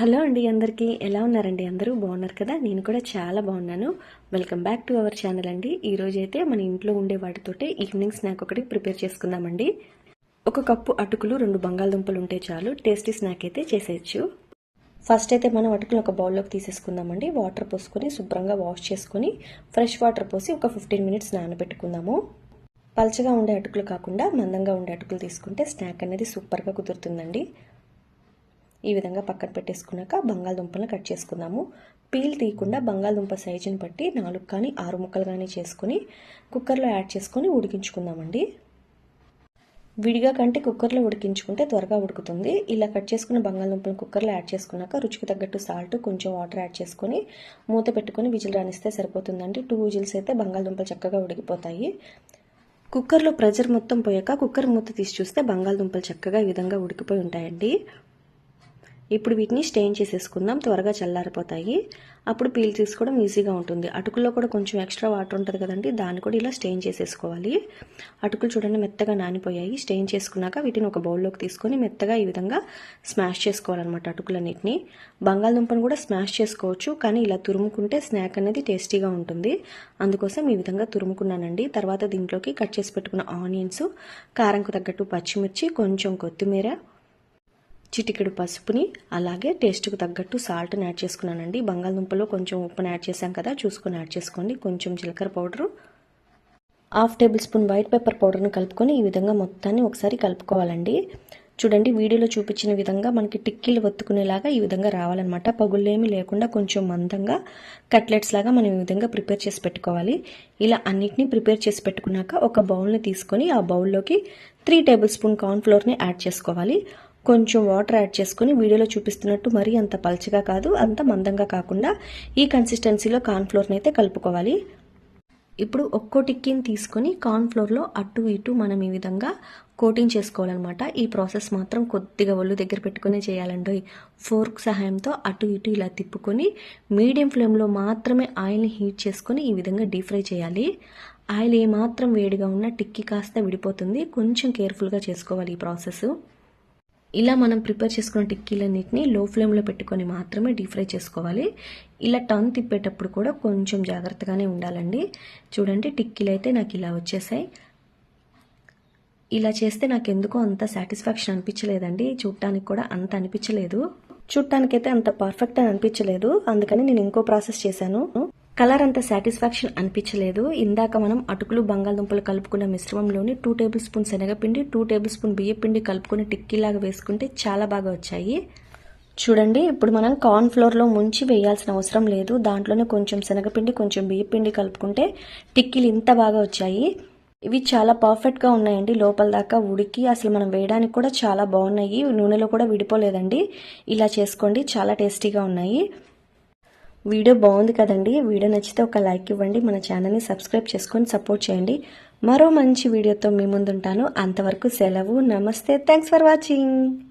Hello అండి అందరికీ. ఎలా ఉన్నారండి అందరూ? బాగున్నారు కదా? నేను కూడా చాలా బాగున్నాను. Welcome back to our channel అండి. ఈ అయితే మన ఇంట్లో ఉండే వాటితోటే ఈవినింగ్ స్నాక్ ఒకటి ప్రిపేర్ చేసుకుందామండి. ఒక కప్పు అటుకులు రెండు బంగాళదుంపలు ఉంటే చాలు. టేస్టీ స్నాక్ అయితే చేసేయచ్చు. ఫస్ట్ అయితే మనం అటుకులు ఒక బౌల్లోకి తీసేసుకుందామండి. వాటర్ పోసుకొని శుభ్రంగా వాష్ చేసుకొని ఫ్రెష్ వాటర్ పోసి ఒక ఫిఫ్టీన్ మినిట్స్ నానబెట్టుకుందాము. పలచగా ఉండే అటుకులు కాకుండా మందంగా ఉండే అటుకులు తీసుకుంటే స్నాక్ అనేది సూపర్గా కుదురుతుందండి. ఈ విధంగా పక్కన పెట్టేసుకున్నాక బంగాళదుంపలను కట్ చేసుకుందాము. పీల్ తీయకుండా బంగాళదుంప సైజుని బట్టి నాలుగు కానీ ఆరు ముక్కలు కానీ చేసుకొని కుక్కర్లో యాడ్ చేసుకొని ఉడికించుకుందామండి. విడిగా కంటే కుక్కర్లో ఉడికించుకుంటే త్వరగా ఉడుకుతుంది. ఇలా కట్ చేసుకున్న బంగాళదుంపలను కుక్కర్లో యాడ్ చేసుకున్నాక రుచికి తగ్గట్టు సాల్ట్ కొంచెం వాటర్ యాడ్ చేసుకొని మూత పెట్టుకొని విజిల్ రానిస్తే సరిపోతుందండి. టూ విజిల్స్ అయితే బంగాళదుంపలు చక్కగా ఉడికిపోతాయి. కుక్కర్లో ప్రెజర్ మొత్తం పోయాక కుక్కర్ మూత తీసి చూస్తే బంగాళదుంపలు చక్కగా ఈ విధంగా ఉడికిపోయి ఉంటాయండి. ఇప్పుడు వీటిని స్టెయిన్ చేసేసుకుందాం త్వరగా చల్లారిపోతాయి. అప్పుడు పీల్ తీసుకోవడం ఈజీగా ఉంటుంది. అటుకుల్లో కూడా కొంచెం ఎక్స్ట్రా వాటర్ ఉంటుంది కదండి దాన్ని కూడా ఇలా స్టెయిన్ చేసేసుకోవాలి. అటుకులు చూడండి మెత్తగా నానిపోయాయి. స్టెయిన్ చేసుకున్నాక వీటిని ఒక బౌల్లోకి తీసుకొని మెత్తగా ఈ విధంగా స్మాష్ చేసుకోవాలన్నమాట అటుకులన్నిటిని. బంగాళదుంపను కూడా స్మాష్ చేసుకోవచ్చు కానీ ఇలా తురుముకుంటే స్నాక్ అనేది టేస్టీగా ఉంటుంది. అందుకోసం ఈ విధంగా తురుముకున్నానండి. తర్వాత దీంట్లోకి కట్ చేసి పెట్టుకున్న ఆనియన్స్ కారంకు తగ్గట్టు పచ్చిమిర్చి కొంచెం కొత్తిమీర చిటికెడు పసుపుని అలాగే టేస్ట్కి తగ్గట్టు సాల్ట్ని యాడ్ చేసుకున్నానండి. బంగాళదుంపలో కొంచెం ఉప్పుని యాడ్ చేశాం కదా చూసుకొని యాడ్ చేసుకోండి. కొంచెం జీలకర్ర powder half tablespoon white pepper పౌడర్ని కలుపుకొని ఈ విధంగా మొత్తాన్ని ఒకసారి కలుపుకోవాలండి. చూడండి వీడియోలో చూపించిన విధంగా మనకి టిక్కీలు ఒత్తుకునేలాగా ఈ విధంగా రావాలన్నమాట. పగుళ్ళేమి లేకుండా కొంచెం మందంగా కట్లెట్స్ లాగా మనం ఈ విధంగా ప్రిపేర్ చేసి పెట్టుకోవాలి. ఇలా అన్నిటినీ ప్రిపేర్ చేసి పెట్టుకున్నాక ఒక బౌల్ని తీసుకొని ఆ బౌల్లోకి త్రీ టేబుల్ స్పూన్ కార్న్ఫ్లోర్ని యాడ్ చేసుకోవాలి. కొంచెం వాటర్ యాడ్ చేసుకుని వీడియోలో చూపిస్తున్నట్టు మరీ అంత పల్చగా కాదు అంత మందంగా కాకుండా ఈ కన్సిస్టెన్సీలో కార్న్ఫ్లోర్ని అయితే కలుపుకోవాలి. ఇప్పుడు ఒక్కో టిక్కీని తీసుకొని కార్న్ఫ్లోర్లో అటు ఇటు మనం ఈ విధంగా కోటింగ్ చేసుకోవాలన్నమాట. ఈ ప్రాసెస్ మాత్రం కొద్దిగా ఒళ్ళు దగ్గర పెట్టుకునే చేయాలండి. ఫోర్క్ సహాయంతో అటు ఇటు ఇలా తిప్పుకొని మీడియం ఫ్లేమ్లో మాత్రమే ఆయిల్ని హీట్ చేసుకొని ఈ విధంగా డీప్ ఫ్రై చేయాలి. ఆయిల్ ఏమాత్రం వేడిగా ఉన్నా టిక్కీ కాస్త విడిపోతుంది. కొంచెం కేర్ఫుల్గా చేసుకోవాలి ఈ ప్రాసెస్ ఇలా మనం ప్రిపేర్ చేసుకున్న టిక్కీలన్నింటినీ లో ఫ్లేమ్లో పెట్టుకొని మాత్రమే డీప్ ఫ్రై చేసుకోవాలి. ఇలా టర్న్ తిప్పేటప్పుడు కూడా కొంచెం జాగ్రత్తగానే ఉండాలండి. చూడండి టిక్కీలు అయితే నాకు ఇలా వచ్చేసాయి. ఇలా చేస్తే నాకు ఎందుకో అంత సాటిస్ఫాక్షన్ అనిపించలేదండి. చూడటానికి కూడా అంత అనిపించలేదు. చూడటానికైతే అంత పర్ఫెక్ట్ అని అనిపించలేదు. అందుకని నేను ఇంకో ప్రాసెస్ చేశాను. కలర్ అంత సాటిస్ఫాక్షన్ అనిపించలేదు. ఇందాక మనం అటుకులు బంగాళదుంపలు కలుపుకున్న మిశ్రమంలోని టూ టేబుల్ స్పూన్ శనగపిండి టూ టేబుల్ స్పూన్ బియ్యపిండి కలుపుకుని టిక్కీలాగా వేసుకుంటే చాలా బాగా వచ్చాయి. చూడండి ఇప్పుడు మనం కార్న్ ఫ్లోర్లో ముంచి వేయాల్సిన అవసరం లేదు. దాంట్లోనే కొంచెం శనగపిండి కొంచెం బియ్యపిండి కలుపుకుంటే టిక్కీలు ఇంత బాగా వచ్చాయి. ఇవి చాలా పర్ఫెక్ట్గా ఉన్నాయండి. లోపల దాకా ఉడికి అసలు మనం వేయడానికి కూడా చాలా బాగున్నాయి. నూనెలో కూడా విడిపోలేదండి. ఇలా చేసుకోండి చాలా టేస్టీగా ఉన్నాయి. వీడియో బాగుంది కదండి. వీడియో నచ్చితే ఒక లైక్ ఇవ్వండి. మన ఛానల్ని సబ్స్క్రైబ్ చేసుకొని సపోర్ట్ చేయండి. మరో మంచి వీడియోతో మీ ముందుంటాను. అంతవరకు సెలవు. నమస్తే. Thanks for watching.